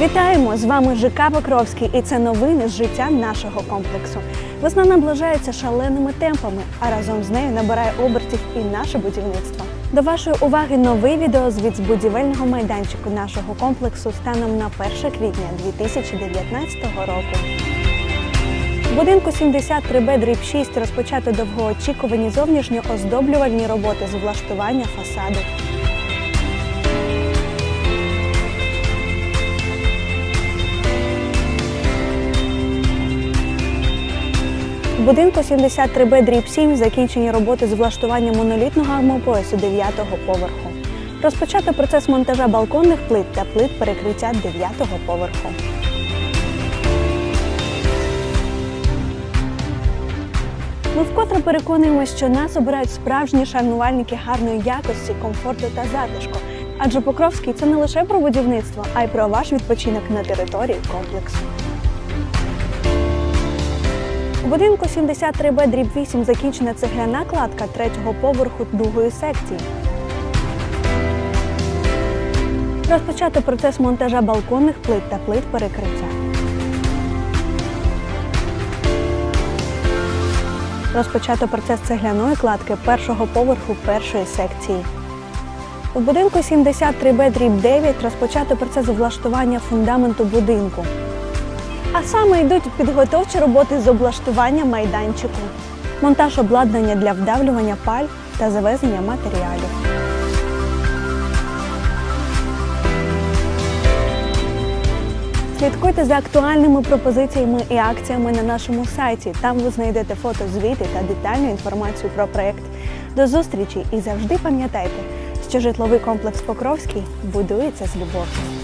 Вітаємо! З вами ЖК Покровський і це новини з життя нашого комплексу. Весна наближається шаленими темпами, а разом з нею набирає обертів і наше будівництво. До вашої уваги новий відеозвіт з будівельного майданчику нашого комплексу станом на 1 квітня 2019 року. Будинку 73Б дріб 6 розпочато довгоочікувані зовнішньо оздоблювальні роботи з влаштування фасаду. В будинку 73Б дріб 7 закінчені роботи з влаштування монолітного армопоясу 9-го поверху. Розпочато процес монтажа балконних плит та плит перекриття 9-го поверху. Ми вкотре переконуємося, що нас обирають справжні шанувальники гарної якості, комфорту та затишку. Адже Покровський це не лише про будівництво, а й про ваш відпочинок на території комплексу. У будинку 73Б дріб 8 закінчена цегляна кладка третього поверху другої секції. Розпочато процес монтажа балконних плит та плит перекриття. Розпочато процес цегляної кладки першого поверху першої секції. У будинку 73Б дріб 9 розпочато процес влаштування фундаменту будинку. А саме йдуть підготовчі роботи з облаштування майданчику, монтаж обладнання для вдавлювання паль та завезення матеріалів. Слідкуйте за актуальними пропозиціями і акціями на нашому сайті. Там ви знайдете фото, звіти та детальну інформацію про проект. До зустрічі і завжди пам'ятайте, що житловий комплекс Покровський будується з любов'ю.